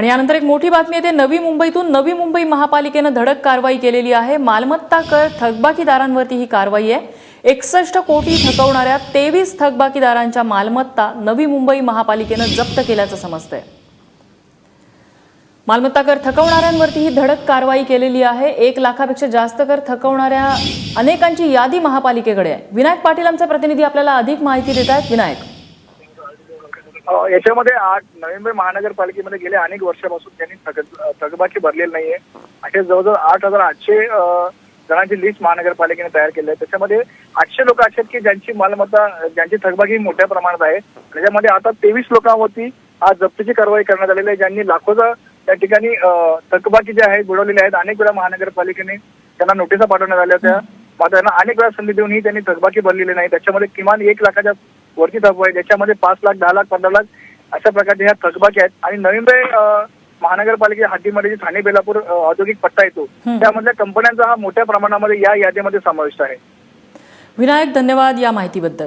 आणि यानंतर एक मोठी बातमी येते. नवी मुंबईतून नवी मुंबई महापालिकेनं धडक कारवाई केलेली आहे. मालमत्ता कर थकबाकीदारांवरती ही कारवाई आहे. एकसष्ट कोटी थकवणाऱ्या तेवीस थकबाकीदारांच्या मालमत्ता नवी मुंबई महापालिकेनं जप्त केल्याचं समजतंय. मालमत्ता कर थकवणाऱ्यांवरती ही धडक कारवाई केलेली आहे. एक लाखापेक्षा जास्त कर थकवणाऱ्या अनेकांची यादी महापालिकेकडे आहे. विनायक पाटील आमचे प्रतिनिधी आपल्याला अधिक माहिती देत आहेत. विनायक. याच्यामध्ये आठ नवी मुंबई महानगरपालिकेमध्ये गेल्या अनेक वर्षापासून त्यांनी थक थकबाकी भरलेली नाहीये. असे जवळजवळ आठ हजार आठशे जणांची लिस्ट महानगरपालिकेने तयार केली आहे. त्याच्यामध्ये आठशे लोक असे आहेत की ज्यांची मालमत्ता ज्यांची थकबाकी मोठ्या प्रमाणात आहे. त्याच्यामध्ये आता तेवीस लोकांवरती आज जप्तीची कारवाई करण्यात आलेली आहे. ज्यांनी लाखोचा त्या ठिकाणी थकबाकी जे आहे बुडवलेल्या आहेत. अनेक वेळा महानगरपालिकेने त्यांना नोटिसा पाठवण्यात आल्या होत्या. मात्र त्यांना अनेक वेळा संधी देऊनही त्यांनी थकबाकी भरलेली नाही. त्याच्यामध्ये किमान एक लाखाच्या वरती थकवा आहे ज्याच्यामध्ये पाच लाख दहा लाख पंधरा लाख अशा प्रकारचे ह्या थकबाकी आहेत. आणि नवी मुंबई अ, महानगरपालिकेच्या हद्दीमध्ये जे ठाणे बेलापूर औद्योगिक पट्टा येतो त्यामधल्या कंपन्यांचा हा मोठ्या प्रमाणामध्ये या यादीमध्ये समाविष्ट आहे. विनायक धन्यवाद या माहितीबद्दल.